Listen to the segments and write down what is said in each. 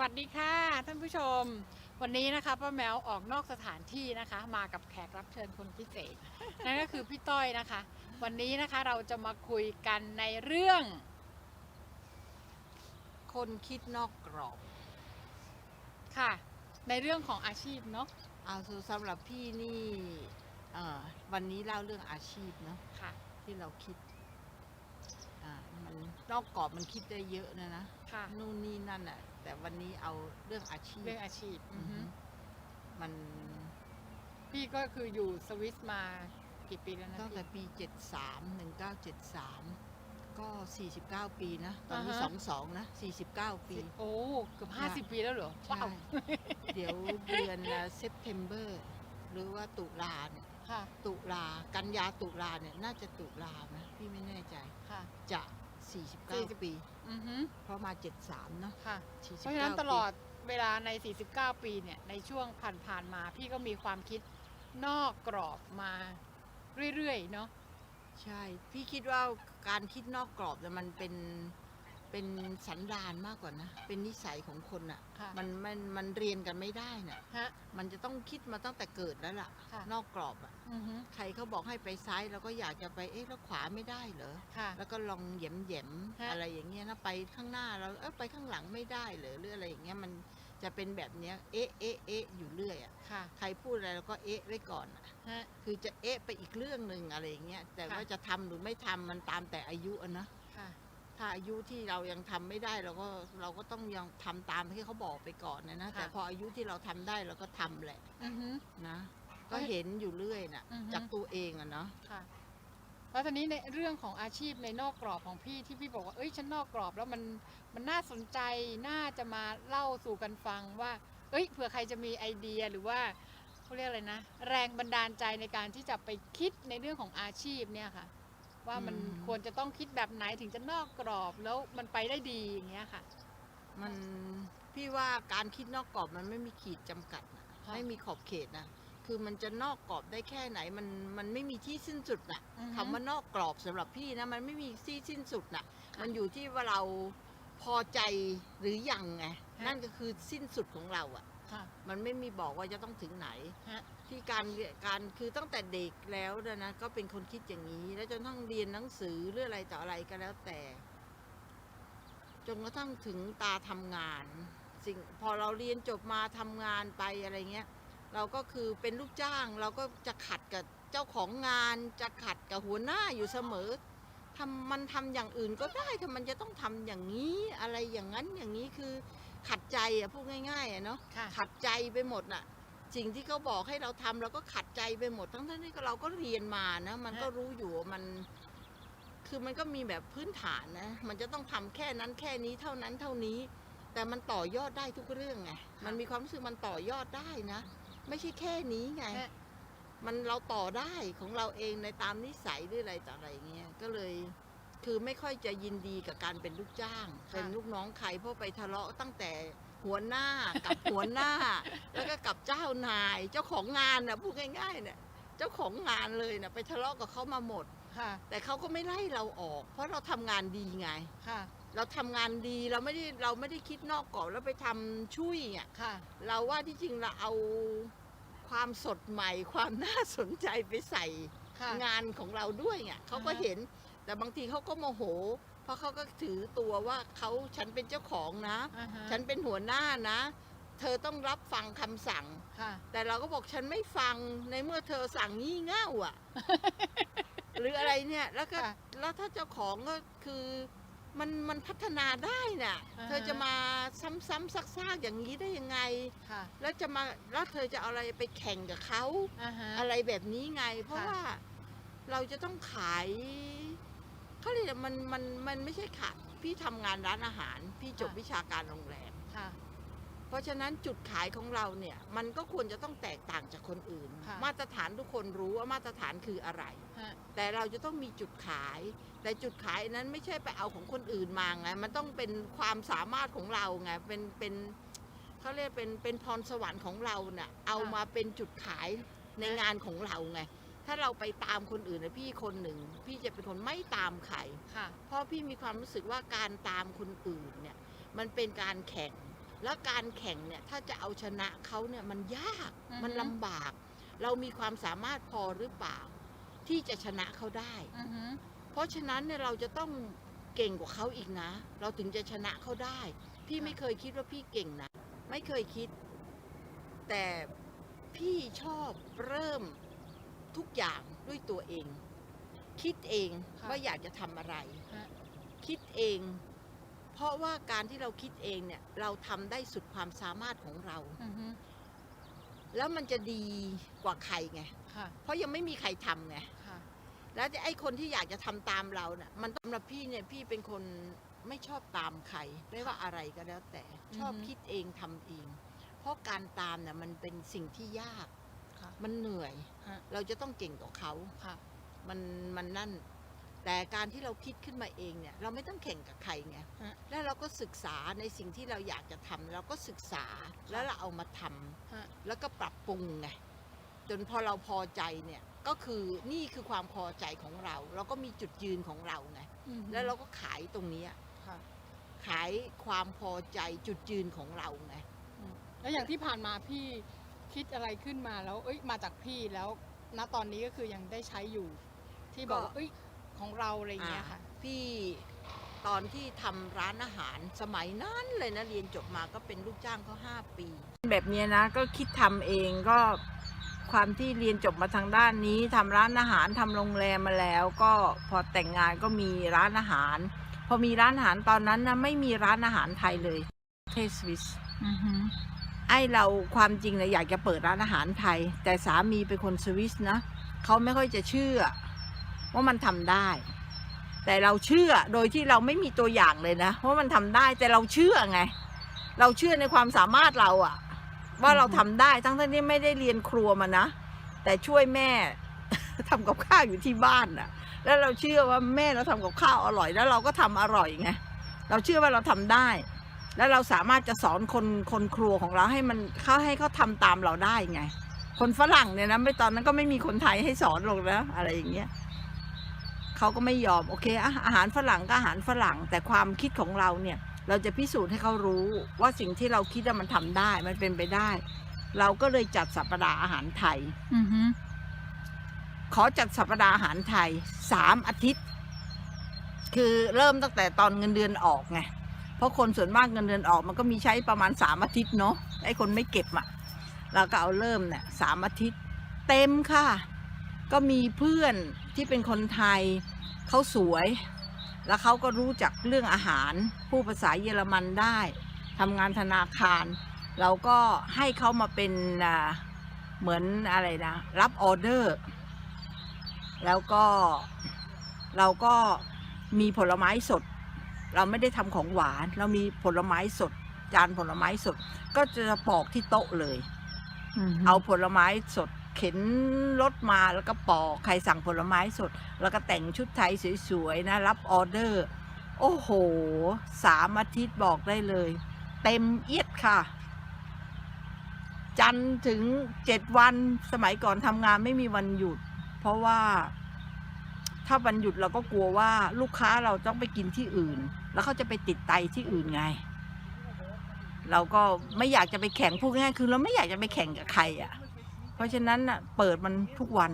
วัสดีค่ะท่านผู้ชม วันนี้นะคะป้าแมวออกนอกสถานที่นะคะ มากับแขกรับเชิญคนพิเศษ นั่นก็คือพี่ต้อยนะคะ วันนี้นะคะเราจะมาคุยกันในเรื่อง คนคิดนอกกรอบ ค่ะ ในเรื่องของอาชีพเนาะเอาคือสำหรับพี่นี่เอ่อวันนี้เล่าเรื่องอาชีพเนาะค่ะ ที่เราคิดอ่ามั นนอกกรอบมันคิดได้เยอะนะนะค่ะนู่นนี่นั่นอะ แต่วันนี้เอาเรื่องอาชีพเรื่องอาชีพอือฮึมันพี่ก็คืออยู่สวิสมากี่ปีแล้วนะตั้งแต่พี่ ปี 73 1973 ก็ 49 ปีนะ ตอนนี้ อ่าฮะ 22 นะ 49 ปี โอ้เกือบห้าสิบปีแล้วเหรอใช่ ว้าวเดี๋ยวเดือนเซปเทมเบอร์หรือว่าตุลาเนี่ย ค่ะตุลากันยาตุลาเนี่ย น่าจะตุลานะ พี่ไม่แน่ใจ ค่ะ จะ 40 49 ปี อือฮึเพราะมา 73 เนาะค่ะ 49เพราะฉะนั้นตลอดปีเวลาใน 49 ปีเนี่ย ในช่วงผ่านๆมา พี่ก็มีความคิดนอกกรอบมาเรื่อยๆ เนาะ ใช่ พี่คิดว่าการคิดนอกกรอบเนี่ยมันเป็น เป็นสันดานมากกว่านะ เป็นนิสัยของคนอะค่ะ มันมันมันเรียนกันไม่ได้น่ะ ฮะ มันจะต้องคิดมาตั้งแต่เกิดแล้วล่ะ ค่ะ นอกกรอบอะอือฮึใครเขาบอกให้ไปซ้ายเราก็อยากจะไป เอ๊ะแล้วขวาไม่ได้เหรอ ค่ะ แล้วก็ลองเหยมเหยมๆฮะ อะไรอย่างเงี้ยนะไปข้างหน้าเราเออไปข้างหลังไม่ได้เหรอหรืออะไรอย่างเงี้ยมันจะเป็นแบบเนี้ย เอ๊ะเอ๊ะเอ๊ะอยู่เรื่อยอะค่ะใครพูดอะไรเราก็เอ๊ะไว้ก่อนอะฮะ คือจะเอ๊ะไปอีกเรื่องหนึ่งอะไรอย่างเงี้ย แต่ค่ะว่าจะทำหรือไม่ทำมันตามแต่อายุอะนะค่ะ ถ้าอายุที่เรายังทำไม่ได้เราก็เราก็ต้องยังทำตามที่เขาบอกไปก่อนนะนะค่ะแต่พออายุที่เราทำได้เราก็ทำแหละอือฮึนะก็ก็เห็นอยู่เรื่อยน่ะอือฮึจากตัวเองอะเนาะค่ะแล้วตอนนี้ในเรื่องของอาชีพในนอกกรอบของพี่ที่พี่บอกว่าเอ้ยฉันนอกกรอบแล้วมันมันน่าสนใจน่าจะมาเล่าสู่กันฟังว่า เอ้ยเผื่อใครจะมีไอเดียหรือว่าเขาเรียกอะไรนะ แรงบันดาลใจในการที่จะไปคิดในเรื่องของอาชีพเนี่ยค่ะ ว่ามันควรจะต้องคิดแบบไหนถึงจะนอกกรอบแล้วมันไปได้ดีอย่างเงี้ยค่ะ มันพี่ว่าการคิดนอกกรอบมันไม่มีขีดจำกัดนะค่ะไม่มีขอบเขตนะคือมันจะนอกกรอบได้แค่ไหนมันมันไม่มีที่สิ้นสุดน่ะอือฮึคำว่านอกกรอบสำหรับพี่นะมันไม่มีที่สิ้นสุดน่ะค่ะมันอยู่ที่ว่าเราพอใจหรือยังไงฮะนั่นก็คือสิ้นสุดของเราอะ่ะ ค่ะ มันไม่มีบอกว่าจะต้องถึงไหน ฮะ ที่การเรียนการคือตั้งแต่เด็กแล้วนะนะก็เป็นคนคิดอย่างนี้ แล้วจนทั้งเรียนหนังสือหรืออะไรต่ออะไรก็แล้วแต่ จนกระทั่งถึงตาทำงาน สิ่งพอเราเรียนจบมาทำงานไปอะไรเงี้ย เราก็คือเป็นลูกจ้าง เราก็จะขัดกับเจ้าของงาน จะขัดกับหัวหน้าอยู่เสมอทำมันทำอย่างอื่นก็ได้แต่มันจะต้องทำอย่างนี้อะไรอย่างนั้นอย่างนี้คือ ขัดใจอะพูดง่ายๆอะเนาะค่ะขัดใจไปหมดน่ะ สิ่งที่เขาบอกให้เราทำเราก็ขัดใจไปหมด ทั้งๆที่เราก็เรียนมานะ มันก็ฮะรู้อยู่ว่ามัน คือมันก็มีแบบพื้นฐานนะ มันจะต้องทำแค่นั้นแค่นี้เท่านั้นเท่านี้ แต่มันต่อยอดได้ทุกเรื่องไงมันมีความรู้สึกมันต่อยอดได้นะ ไม่ใช่แค่นี้ไง ฮะ มันเราต่อได้ของเราเองในตามนิสัยหรืออะไรต่ออะไรเงี้ยก็เลย คือไม่ค่อยจะยินดีกับการเป็นลูกจ้างค่ะเป็นลูกน้องใครเพราะไปทะเลาะตั้งแต่หัวหน้ากับหัวหน้า แล้วก็กับเจ้านายเจ้าของงานนะพูดง่ายๆเนี่ยเจ้าของงานเลยนะไปทะเลาะกับเขามาหมดค่ะ แต่เขาก็ไม่ไล่เราออก เพราะเราทำงานดีไงค่ะ เราทำงานดีเราไม่ได้เราไม่ได้คิดนอกกรอบแล้วไปทำช่วยอะค่ะ เราว่าที่จริงเราเอาความสดใหม่ความน่าสนใจไปใส่ค่ะงานของเราด้วยไงเขาก็อ่าฮะเห็น แต่บางทีเขาก็โมโห เพราะเขาก็ถือตัวว่าเขาฉันเป็นเจ้าของนะ อ่าฮะฉันเป็นหัวหน้านะ เธอต้องรับฟังคำสั่ง ค่ะ แต่เราก็บอกฉันไม่ฟังในเมื่อเธอสั่งงี่เง่าอะ หรืออะไรเนี่ยแล้วก็ค่ะแล้วถ้าเจ้าของก็คือมันมันพัฒนาได้น่ะ อ่าฮะ เธอจะมาซ้ำๆซักๆอย่างนี้ได้ยังไง ค่ะแล้วจะมาแล้วเธอจะเอาอะไรไปแข่งกับเขา อ่าฮะ อะไรแบบนี้ไง เพราะค่ะ ว่าเราจะต้องขาย เขาเรียกอะไรมันมันมันไม่ใช่ขายพี่ทำงานร้านอาหาร พี่จบวิชาการโรงแรม ค่ะ เพราะฉะนั้นจุดขายของเราเนี่ยมันก็ควรจะต้องแตกต่างจากคนอื่น ค่ะ มาตรฐานทุกคนรู้ว่ามาตรฐานคืออะไร ฮะ แต่เราจะต้องมีจุดขาย แต่จุดขายนั้นไม่ใช่ไปเอาของคนอื่นมาไง มันต้องเป็นความสามารถของเราไง เป็นเป็นเขาเรียกเป็นเป็นพรสวรรค์ของเราเน่ะ เอามาเป็นจุดขายในงานของเราไง ถ้าเราไปตามคนอื่นนะพี่คนหนึ่ง พี่จะเป็นคนไม่ตามใครค่ะ เพราะพี่มีความรู้สึกว่าการตามคนอื่นเนี่ยมันเป็นการแข่ง แล้วการแข่งเนี่ยถ้าจะเอาชนะเขาเนี่ยมันยากอือฮึ มันลำบาก เรามีความสามารถพอหรือเปล่า ที่จะชนะเขาได้ อือฮึเพราะฉะนั้นเนี่ยเราจะต้องเก่งกว่าเขาอีกนะ เราถึงจะชนะเขาได้ พี่ไม่เคยคิดว่าพี่เก่งนะ ไม่เคยคิด แต่พี่ชอบเริ่ม ทุกอย่างด้วยตัวเอง คิดเองค่ะว่าอยากจะทำอะไรฮะคิดเอง เพราะว่าการที่เราคิดเองเนี่ย เราทำได้สุดความสามารถของเราอือฮึแล้วมันจะดีกว่าใครไงค่ะเพราะยังไม่มีใครทำไงค่ะแล้วไอ้คนที่อยากจะทำตามเราเนี่ยมันสำหรับพี่เนี่ยพี่เป็นคนไม่ชอบตามใครไม่ว่าอะไรก็แล้วแต่ ชอบอือฮึคิดเองทำเอง เพราะการตามเนี่ยมันเป็นสิ่งที่ยาก ค่ะ มันเหนื่อย ฮะ เราจะต้องเก่งกว่าเขา ค่ะ มันมันนั่น แต่การที่เราคิดขึ้นมาเองเนี่ย เราไม่ต้องแข่งกับใครไงฮะ แล้วเราก็ศึกษาในสิ่งที่เราอยากจะทำเราก็ศึกษาแล้วเราเอามาทำฮะ แล้วก็ปรับปรุงไงจนพอเราพอใจเนี่ยก็คือนี่คือความพอใจของเรา เราก็มีจุดยืนของเราไงอือฮึแล้วเราก็ขายตรงเนี้ยค่ะ ขายความพอใจจุดยืนของเราไง แล้วอย่างที่ผ่านมาพี่ คิดอะไรขึ้นมาแล้วเอ้ยมาจากพี่แล้วณตอนนี้ก็คือยังได้ใช้อยู่ ที่บอกว่าเอ้ยของเราอะไรอย่างเงี้ยค่ะ พี่ตอนที่ทำร้านอาหารสมัยนั้นเลยนะเรียนจบมาก็เป็นลูกจ้างเขาห้าปี แบบเนี้ยนะก็คิดทำเองก็ความที่เรียนจบมาทางด้านนี้ทำร้านอาหารทำโรงแรมมาแล้ว ก็พอแต่งงานก็มีร้านอาหาร พอมีร้านอาหารตอนนั้นนะไม่มีร้านอาหารไทยเลยเทสวิส อือฮึ ไอเราความจริงเนี่ยอยากจะเปิดร้านอาหารไทย แต่สามีเป็นคนสวิสนะเขาไม่ค่อยจะเชื่อ ว่ามันทำได้ แต่เราเชื่อโดยที่เราไม่มีตัวอย่างเลยนะว่ามันทำได้แต่เราเชื่อไง เราเชื่อในความสามารถเราอะว่าเราทำได้ทั้งที่ไม่ได้เรียนครัวมานะ แต่ช่วยแม่ทำกับข้าวอยู่ที่บ้านน่ะ แล้วเราเชื่อว่าแม่เราทำกับข้าวอร่อยแล้วเราก็ทำอร่อยไง เราเชื่อว่าเราทำได้ แล้วเราสามารถจะสอนคนคนครัวของเราให้มันเขาให้เขาทำตามเราได้ไง คนฝรั่งเนี่ยนะไม่ตอนนั้นก็ไม่มีคนไทยให้สอนหรอกนะอะไรอย่างเงี้ยเขาก็ไม่ยอมโอเคอะอาหารฝรั่งก็อาหารฝรั่ง แต่ความคิดของเราเนี่ยเราจะพิสูจน์ให้เขารู้ว่าสิ่งที่เราคิดว่ามันทำได้ มันเป็นไปได้ เราก็เลยจัดสัปดาห์อาหารไทยอือฮึขอจัดสัปดาห์อาหารไทยสามอาทิตย์ คือเริ่มตั้งแต่ตอนเงินเดือนออกไง เพราะคนส่วนมากเงินเดือนออกมันก็มีใช้ประมาณสามอาทิตย์เนาะไอ้คนไม่เก็บอะ่ะเราก็เอาเริ่มเนี่ยสามอาทิตย์ เต็มค่ะ ก็มีเพื่อนที่เป็นคนไทยเขาสวย แล้วเขาก็รู้จักเรื่องอาหารผู้ภาษาเยอรมันได้ทำงานธนาคาร เราก็ให้เขามาเป็นเหมือนอะไรนะ รับออเดอร์ แล้วก็เราก็มีผลไม้สด เราไม่ได้ทำของหวาน เรามีผลไม้สด จานผลไม้สด ก็จะปอกที่โต๊ะเลย เอาผลไม้สดเข็นรถมาแล้วก็ปอกใครสั่งผลไม้สด แล้วก็แต่งชุดไทยสวยๆนะ รับออเดอร์ โอ้โห สามอาทิตย์บอกได้เลย เต็มเอียดค่ะ จันทร์ถึงเจ็ดวันสมัยก่อนทำงานไม่มีวันหยุด เพราะว่า ถ้าวันหยุดเราก็กลัวว่าลูกค้าเราต้องไปกินที่อื่น แล้วเขาจะไปติดไตที่อื่นไง เราก็ไม่อยากจะไปแข่งพูดง่ายๆคือเราไม่อยากจะไปแข่งกับใครอะ่ะ เพราะฉะนั้นน่ะเปิดมันทุกวัน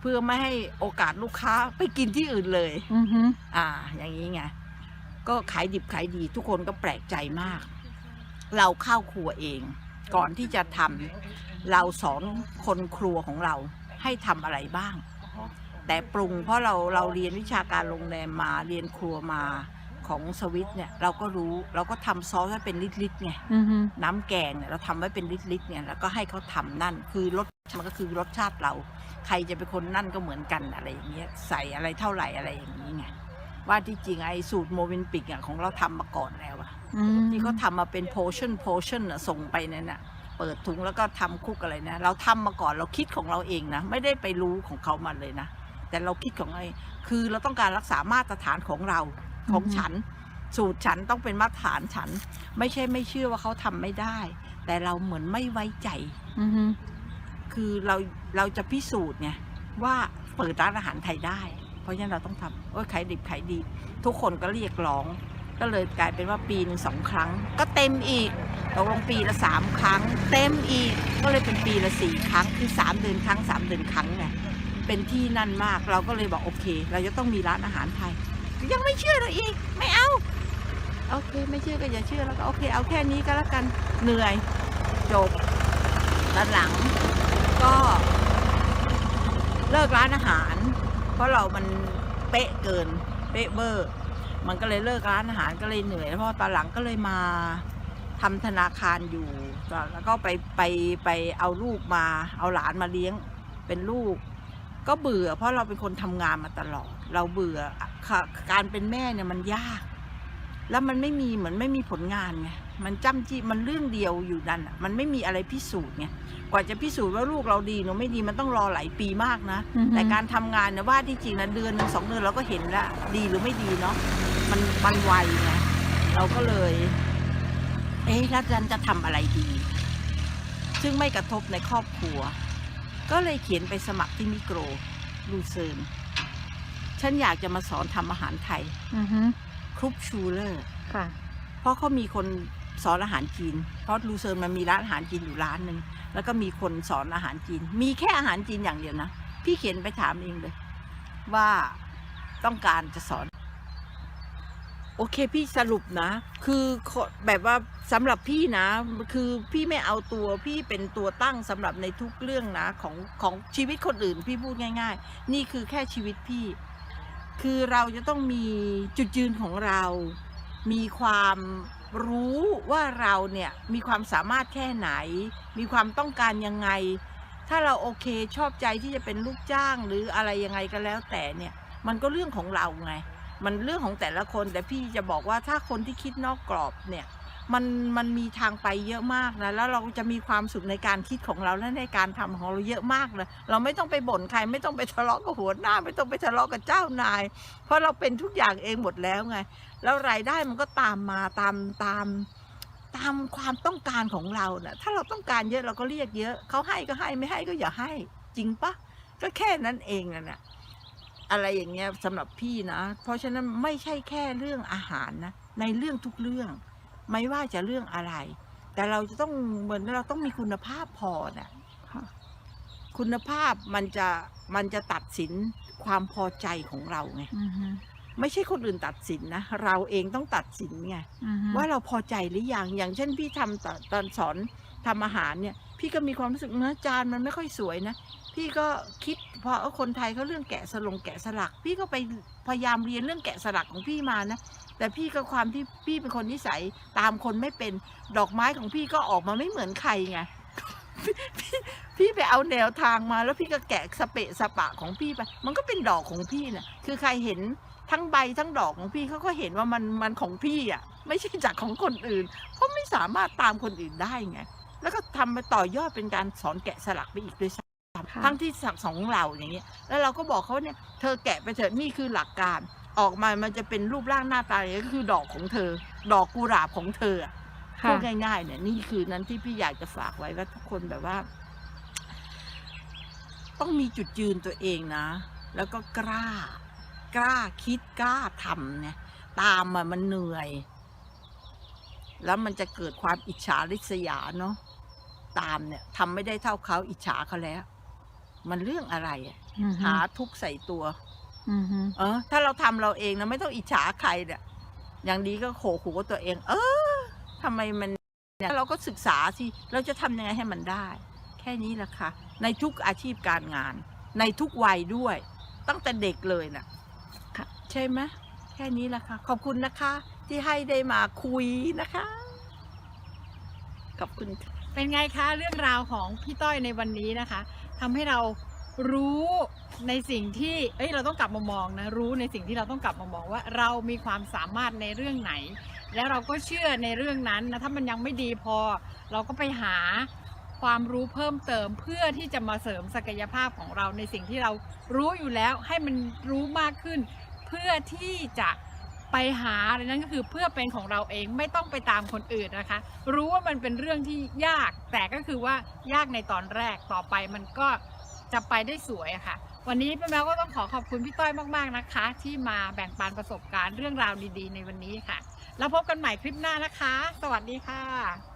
เพื่อไม่ให้โอกาสลูกค้าไปกินที่อื่นเลยอือฮึอ่า อย่างนี้ไงก็ขายดิบขายดีทุกคนก็แปลกใจมาก เราเข้าครัวเอง ก่อนที่จะทำเราสอนคนครัวของเราให้ทำอะไรบ้าง แต่ปรุงเพราะเราเราเรียนวิชาการโรงแรมมาเรียนครัวมาของสวิตเนี่ยเราก็รู้เราก็ทำซอสไว้เป็นลิตรๆไงอือฮึน้ำแกงเนี่ยเราทำไว้เป็นลิตรๆเนี่ยแล้วก็ให้เขาทำนั่นคือรสมันก็คือรสชาติเรา ใครจะเป็นคนนั่นก็เหมือนกันอะไรอย่างเงี้ยใส่อะไรเท่าไหร่อะไรอย่างนี้ไงว่าที่จริงไอ้สูตรโมวินปิกอะของเราทำมาก่อนแล้วอะอืมที่เขาทำมาเป็นโพชั่นโพชั่นอะส่งไปนั่นน่ะเปิดถุงแล้วก็ทำคุกอะไรนะ เราทำมาก่อนเราคิดของเราเองนะ ไม่ได้ไปรู้ของเขามาเลยนะ แต่เราคิดของเราเองคือเราต้องการรักษามาตรฐานของเราของฉัน สูตรฉันต้องเป็นมาตรฐานฉัน ไม่ใช่ไม่เชื่อว่าเขาทำไม่ได้ แต่เราเหมือนไม่ไว้ใจอือฮึคือเราเราจะพิสูจน์ไงว่าเปิดร้านอาหารไทยได้ เพราะฉะนั้นเราต้องทำโอ้ยขายดิบขายดี ทุกคนก็เรียกร้อง ก็เลยกลายเป็นว่าปีหนึ่งสองครั้ง ก็เต็มอีกตกลงปีละสามครั้ง เต็มอีกก็เลยเป็นปีละสี่ครั้งคือสามเดือนครั้งสามเดือนครั้งไง เป็นที่นั่นมาก เราก็เลยบอกโอเค เราจะต้องมีร้านอาหารไทย ยังไม่เชื่อเราอีก ไม่เอา โอเค ไม่เชื่อก็อย่าเชื่อแล้วก็โอเค เอาแค่นี้ก็แล้วกันเหนื่อย จบตอนหลังก็ เลิกร้านอาหาร เพราะเรามันเป๊ะเกิน เป๊ะเบอร์ มันก็เลยเลิกร้านอาหารก็เลยเหนื่อยแล้วพอตอนหลังก็เลยมาทำธนาคารอยู่ แล้วก็ไปไปไปเอาลูกมา เอาหลานมาเลี้ยง เป็นลูก ก็เบื่อ เพราะเราเป็นคนทำงานมาตลอด เราเบื่อค่ะการเป็นแม่เนี่ยมันยาก แล้วมันไม่มีเหมือนไม่มีผลงานไงมันจ้ำจี้มันเรื่องเดียวอยู่นั่นอะมันไม่มีอะไรพิสูจน์ไงกว่าจะพิสูจน์ว่าลูกเราดีหรือไม่ดีมันต้องรอหลายปีมากนะอือฮึแต่การทำงานเนี่ยว่าที่จริงนะเดือนหนึ่งสองเดือนเราก็เห็นแล้วดีหรือไม่ดีเนาะมันมันไวไงเราก็เลย เอ๊ะแล้วฉันจะทำอะไรดี ซึ่งไม่กระทบในครอบครัว ก็เลยเขียนไปสมัครที่มิโกรลูเซิร์นฉันอยากจะมาสอนทำอาหารไทยอือฮึครุปชูเลอร์ ค่ะ เพราะเขามีคนสอนอาหารจีน เพราะลูเซิร์นมันมีร้านอาหารจีนอยู่ร้านหนึ่ง แล้วก็มีคนสอนอาหารจีน มีแค่อาหารจีนอย่างเดียวนะ พี่เขียนไปถามเองเลย ว่าต้องการจะสอน โอเคพี่สรุปนะ คือแบบว่าสำหรับพี่นะ คือพี่ไม่เอาตัวพี่เป็นตัวตั้งสำหรับในทุกเรื่องนะของของชีวิตคนอื่นพี่พูดง่าย ๆ นี่คือแค่ชีวิตพี่ คือเราจะต้องมีจุดยืนของเรา มีความรู้ว่าเราเนี่ยมีความสามารถแค่ไหน มีความต้องการยังไง ถ้าเราโอเคชอบใจที่จะเป็นลูกจ้างหรืออะไรยังไงก็แล้วแต่เนี่ย มันก็เรื่องของเราไง มันเรื่องของแต่ละคนแต่พี่จะบอกว่าถ้าคนที่คิดนอกกรอบเนี่ยมันมันมีทางไปเยอะมากนะแล้วเราจะมีความสุขในการคิดของเราและในการทำของเราเยอะมากเลยเราไม่ต้องไปบ่นใครไม่ต้องไปทะเลาะกับหัวหน้า ไม่ต้องไปทะเลาะกับเจ้านาย เพราะเราเป็นทุกอย่างเองหมดแล้วไง แล้วรายได้มันก็ตามมาตามตามตามความต้องการของเรานะ่ะถ้าเราต้องการเยอะเราก็เรียกเยอะเขาให้ก็ให้ไม่ให้ก็อย่าให้ จริงปะก็แค่นั้นเองนะเนี่ย อะไรอย่างเงี้ยสำหรับพี่นะ เพราะฉะนั้นไม่ใช่แค่เรื่องอาหารนะ ในเรื่องทุกเรื่อง ไม่ว่าจะเรื่องอะไร แต่เราจะต้องเหมือนเราต้องมีคุณภาพพอนะค่ะคุณภาพมันจะมันจะตัดสินความพอใจของเราไงอือฮึไม่ใช่คนอื่นตัดสินนะ เราเองต้องตัดสินไงอือฮึว่าเราพอใจหรือยังอย่างเช่นพี่ทำตอนตอนสอนทำอาหารเนี่ย พี่ก็มีความรู้สึกเนื้อะจานมันไม่ค่อยสวยนะ พี่ก็คิดพอเอาคนไทยเขาเรื่องแกะสลงแกะสลัก พี่ก็ไปพยายามเรียนเรื่องแกะสลักของพี่มานะแต่พี่ก็ความที่พี่เป็นคนนิสัยตามคนไม่เป็นดอกไม้ของพี่ก็ออกมาไม่เหมือนใครไงพี่ไปเอาแนวทางมาแล้วพี่ก็แกะสเปะสปะของพี่ไป มันก็เป็นดอกของพี่น่ะ คือใครเห็นทั้งใบทั้งดอกของพี่เขาก็เห็นว่ามันมันของพี่อะ ไม่ใช่จากของคนอื่นเพราะไม่สามารถตามคนอื่นได้ไงแล้วก็ทำมาต่อยอดเป็นการสอนแกะสลักไปอีกด้วยซ้ำทั้งที่สักสองเราอย่างเงี้ยแล้วเราก็บอกเขาเนี่ยเธอแกะไปเถอะนี่คือหลักการ ออกมามันจะเป็นรูปร่างหน้าตาอย่างนี้ก็คือดอกของเธอ ดอกกุหลาบของเธออะค่ะพูดง่ายๆเนี่ยนี่คือนั้นที่พี่อยากจะฝากไว้ว่าทุกคนแบบว่า ต้องมีจุดยืนตัวเองนะ แล้วก็กล้า กล้าคิดกล้าทำเนี่ย ตามมามันเหนื่อย แล้วมันจะเกิดความอิจฉาริษยาเนาะตามเนี่ยทำไม่ได้เท่าเขาอิจฉาเขาแล้ว มันเรื่องอะไรอะอือฮึหาทุกข์ใส่ตัวอือฮึเออ ถ้าเราทำเราเองนะไม่ต้องอิจฉาใครเนี่ยอย่างดีก็โขกหูตัวเอง เออทำไมมันเนี่ยเราก็ศึกษาสิเราจะทำยังไงให้มันได้ แค่นี้แหละค่ะ ในทุกอาชีพการงาน ในทุกวัยด้วย ตั้งแต่เด็กเลยน่ะค่ะ ใช่ไหมแค่นี้แหละค่ะ ขอบคุณนะคะ ที่ให้ได้มาคุยนะคะขอบคุณค่ะ เป็นไงคะเรื่องราวของพี่ต้อยในวันนี้นะคะทำให้เรารู้ในสิ่งที่เอ้ยเราต้องกลับมามองนะรู้ในสิ่งที่เราต้องกลับมามองว่าเรามีความสามารถในเรื่องไหน แล้วเราก็เชื่อในเรื่องนั้นนะถ้ามันยังไม่ดีพอ เราก็ไปหาความรู้เพิ่มเติมเพื่อที่จะมาเสริมศักยภาพของเราในสิ่งที่เรารู้อยู่แล้วให้มันรู้มากขึ้น เพื่อที่จะ ไปหาอะไรนั่นก็คือเพื่อเป็นของเราเองไม่ต้องไปตามคนอื่นนะคะ รู้ว่ามันเป็นเรื่องที่ยาก แต่ก็คือว่ายากในตอนแรกต่อไปมันก็จะไปได้สวยะค่ะ วันนี้ป้าแมวก็ต้องขอขอบคุณพี่ต้อยมาก ๆนะคะ ที่มาแบ่งปันประสบการณ์เรื่องราวดีๆ ในวันนี้ค่ะ แล้วพบกันใหม่คลิปหน้านะคะ สวัสดีค่ะ